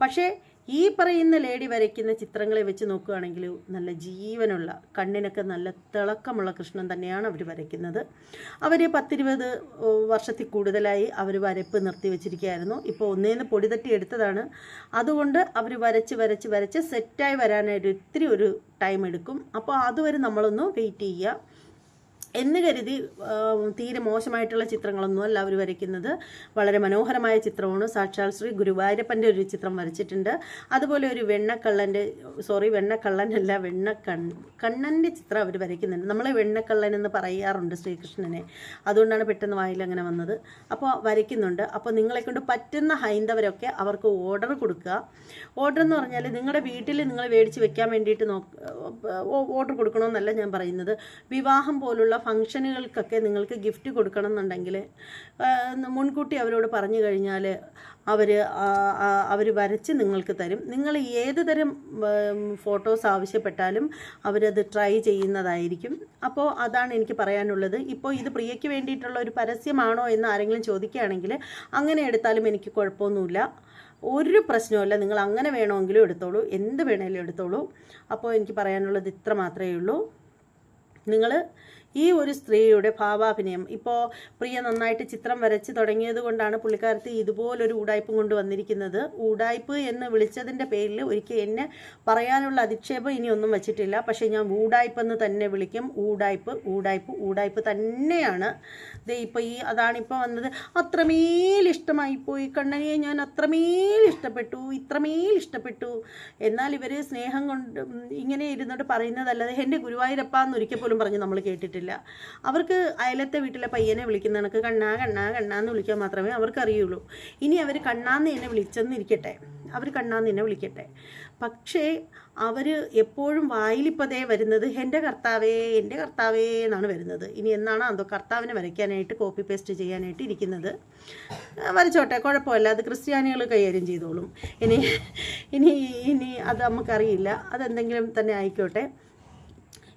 പക്ഷേ ഈ പറയുന്ന ലേഡി വരയ്ക്കുന്ന ചിത്രങ്ങളെ വെച്ച് നോക്കുകയാണെങ്കിൽ നല്ല ജീവനുള്ള കണ്ണിനൊക്കെ നല്ല തിളക്കമുള്ള കൃഷ്ണൻ തന്നെയാണ് അവർ വരയ്ക്കുന്നത്. അവർ പത്തിരുപത് വർഷത്തിൽ കൂടുതലായി അവർ വരപ്പ് നിർത്തി വെച്ചിരിക്കുകയായിരുന്നു. ഇപ്പോൾ ഒന്നേന്ന് പൊടി തട്ടി എടുത്തതാണ്. അതുകൊണ്ട് അവർ വരച്ച് വരച്ച് വരച്ച് സെറ്റായി വരാനായിട്ട് ഒത്തിരി ഒരു ടൈം എടുക്കും. അപ്പോൾ അതുവരെ നമ്മളൊന്ന് വെയിറ്റ് ചെയ്യുക. എന്ന് കരുതി തീരെ മോശമായിട്ടുള്ള ചിത്രങ്ങളൊന്നും അല്ല അവർ വരയ്ക്കുന്നത്. വളരെ മനോഹരമായ ചിത്രമാണ്. സാക്ഷാൽ ശ്രീ ഗുരുവായൂരപ്പന്റെ ഒരു ചിത്രം വരച്ചിട്ടുണ്ട്. അതുപോലെ ഒരു വെണ്ണക്കള്ളന്റെ സോറി വെണ്ണക്കള്ളനല്ല വെണ്ണ കണ്ണന്റെ ചിത്രം അവർ വരയ്ക്കുന്നുണ്ട്. നമ്മളെ വെണ്ണക്കള്ളൻ എന്ന് പറയാറുണ്ട് ശ്രീകൃഷ്ണനെ. അതുകൊണ്ടാണ് പെട്ടെന്ന് വായിൽ അങ്ങനെ വന്നത്. അപ്പോൾ വരയ്ക്കുന്നുണ്ട്. അപ്പോൾ നിങ്ങളെ കൊണ്ട് പറ്റുന്ന ഹൈന്ദവരൊക്കെ അവർക്ക് ഓർഡർ കൊടുക്കുക. ഓർഡർ എന്ന് പറഞ്ഞാൽ നിങ്ങളുടെ വീട്ടിൽ നിങ്ങൾ മേടിച്ച് വെക്കാൻ വേണ്ടിയിട്ട് നോക്ക് ഓർഡർ കൊടുക്കണമെന്നല്ല ഞാൻ പറയുന്നത്. വിവാഹം പോലുള്ള ഫംഗ്ഷനുകൾക്കൊക്കെ നിങ്ങൾക്ക് ഗിഫ്റ്റ് കൊടുക്കണം എന്നുണ്ടെങ്കിൽ മുൻകൂട്ടി അവരോട് പറഞ്ഞു കഴിഞ്ഞാൽ അവർ അവർ വരച്ച് നിങ്ങൾക്ക് തരും. നിങ്ങൾ ഏത് തരം ഫോട്ടോസ് ആവശ്യപ്പെട്ടാലും അവരത് ട്രൈ ചെയ്യുന്നതായിരിക്കും. അപ്പോൾ അതാണ് എനിക്ക് പറയാനുള്ളത്. ഇപ്പോൾ ഇത് പ്രിയയ്ക്ക് വേണ്ടിയിട്ടുള്ള ഒരു പരസ്യമാണോ എന്ന് ആരെങ്കിലും ചോദിക്കുകയാണെങ്കിൽ അങ്ങനെ എടുത്താലും എനിക്ക് കുഴപ്പമൊന്നുമില്ല. ഒരു പ്രശ്നവുമില്ല. നിങ്ങൾ അങ്ങനെ വേണമെങ്കിലും എടുത്തോളൂ. എന്ത് വേണമെങ്കിലും എടുത്തോളൂ. അപ്പോൾ എനിക്ക് പറയാനുള്ളത് ഇത്ര മാത്രമേ ഉള്ളൂ. നിങ്ങൾ ഈ ഒരു സ്ത്രീയുടെ ഭാവാഭിനയം. ഇപ്പോൾ പ്രിയ നന്നായിട്ട് ചിത്രം വരച്ച് തുടങ്ങിയത് കൊണ്ടാണ് പുള്ളിക്കാരത്തി ഇതുപോലൊരു ഊടായ്പും കൊണ്ടുവന്നിരിക്കുന്നത്. ഊടായ്പ് എന്ന് വിളിച്ചതിന്റെ പേരിൽ ഒരിക്കൽ എന്നെ പറയാനുള്ള അധിക്ഷേപം ഇനി ഒന്നും വെച്ചിട്ടില്ല. പക്ഷേ ഞാൻ ഊടായ്പ് എന്ന് തന്നെ വിളിക്കും. ഊടായ്പ് ഊടായ്പ് ഊടായ്പ് തന്നെയാണ്. ദേ ഇപ്പോൾ ഈ അതാണിപ്പോൾ വന്നത്. അത്രമേൽ ഇഷ്ടമായി പോയി കണ്ണനെ ഞാൻ അത്രമേൽ ഇഷ്ടപ്പെട്ടു ഇത്രമേൽ ഇഷ്ടപ്പെട്ടു. എന്നാൽ ഇവർ സ്നേഹം കൊണ്ട് ഇങ്ങനെ ഇരുന്നിട്ട് പറയുന്നതല്ലാതെ എന്റെ ഗുരുവായൂരപ്പ എന്നൊരിക്കൽ പോലും പറഞ്ഞ് നമ്മൾ കേട്ടിട്ടില്ല. അവർക്ക് അയലത്തെ വീട്ടിലെ പയ്യനെ വിളിക്കുന്ന കണക്ക് കണ്ണാ കണ്ണാ കണ്ണാന്ന് വിളിക്കാൻ മാത്രമേ അവർക്ക് അറിയുള്ളൂ ഇനി അവർ കണ്ണാന്ന് എന്നെ വിളിച്ചെന്നിരിക്കട്ടെ. അവർ കണ്ണാന്ന് എന്നെ വിളിക്കട്ടെ. പക്ഷേ അവർ എപ്പോഴും വായിലിപ്പതേ വരുന്നത് എന്റെ കർത്താവേ എന്റെ കർത്താവേ എന്നാണ് വരുന്നത്. ഇനി എന്നാണ് അതോ കർത്താവിനെ വരയ്ക്കാനായിട്ട് കോപ്പി പേസ്റ്റ് ചെയ്യാനായിട്ട് ഇരിക്കുന്നത്? വരച്ചോട്ടെ കുഴപ്പമില്ല. അത് ക്രിസ്ത്യാനികൾ കൈകാര്യം ചെയ്തോളും. ഇനി ഇനി ഇനി അത് നമുക്കറിയില്ല. അതെന്തെങ്കിലും തന്നെ ആയിക്കോട്ടെ.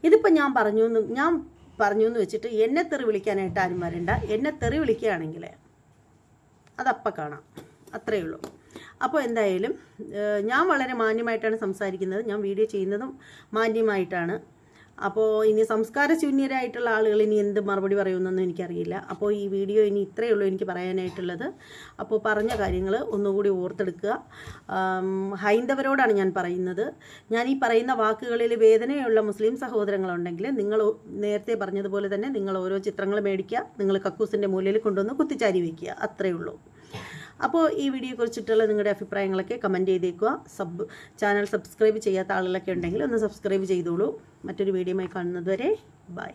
ഇതിപ്പോൾ ഞാൻ പറഞ്ഞു ഞാൻ പറഞ്ഞു എന്ന് വെച്ചിട്ട് എന്നെ തെറി വിളിക്കാനായിട്ട് ആരും വരണ്ട. എന്നെ തെറി വിളിക്കുകയാണെങ്കിൽ അതപ്പം കാണാം. അത്രയേ ഉള്ളൂ. അപ്പോൾ എന്തായാലും ഞാൻ വളരെ മാന്യമായിട്ടാണ് സംസാരിക്കുന്നത്. ഞാൻ വീഡിയോ ചെയ്യുന്നതും മാന്യമായിട്ടാണ്. അപ്പോൾ ഇനി സംസ്കാര ശൂന്യരായിട്ടുള്ള ആളുകൾ ഇനി എന്ത് മറുപടി പറയുമെന്നൊന്നും എനിക്കറിയില്ല. അപ്പോൾ ഈ വീഡിയോ ഇനി ഇത്രയേ ഉള്ളൂ എനിക്ക് പറയാനായിട്ടുള്ളത്. അപ്പോൾ പറഞ്ഞ കാര്യങ്ങൾ ഒന്നുകൂടി ഓർത്തെടുക്കുക. ഹൈന്ദവരോടാണ് ഞാൻ പറയുന്നത്. ഞാൻ ഈ പറയുന്ന വാക്കുകളിൽ വേദനയുള്ള മുസ്ലിം സഹോദരങ്ങളുണ്ടെങ്കിൽ നിങ്ങൾ നേരത്തെ പറഞ്ഞതുപോലെ തന്നെ നിങ്ങൾ ഓരോ ചിത്രങ്ങൾ മേടിക്കുക. നിങ്ങൾ കക്കൂസിന്റെ മൂലയിൽ കൊണ്ടുവന്ന് കുത്തിച്ചാരി വയ്ക്കുക. അത്രയേ ഉള്ളൂ. അപ്പോൾ ഈ വീഡിയോ കുറിച്ചിട്ടുള്ള നിങ്ങളുടെ അഭിപ്രായങ്ങളൊക്കെ കമന്റ് ചെയ്തേക്കുക. സബ് ചാനൽ സബ്സ്ക്രൈബ് ചെയ്യാത്ത ആളുകളൊക്കെ ഉണ്ടെങ്കിൽ ഒന്ന് സബ്സ്ക്രൈബ് ചെയ്തോളൂ. മറ്റൊരു വീഡിയോയുമായി കാണുന്നതുവരെ ബൈ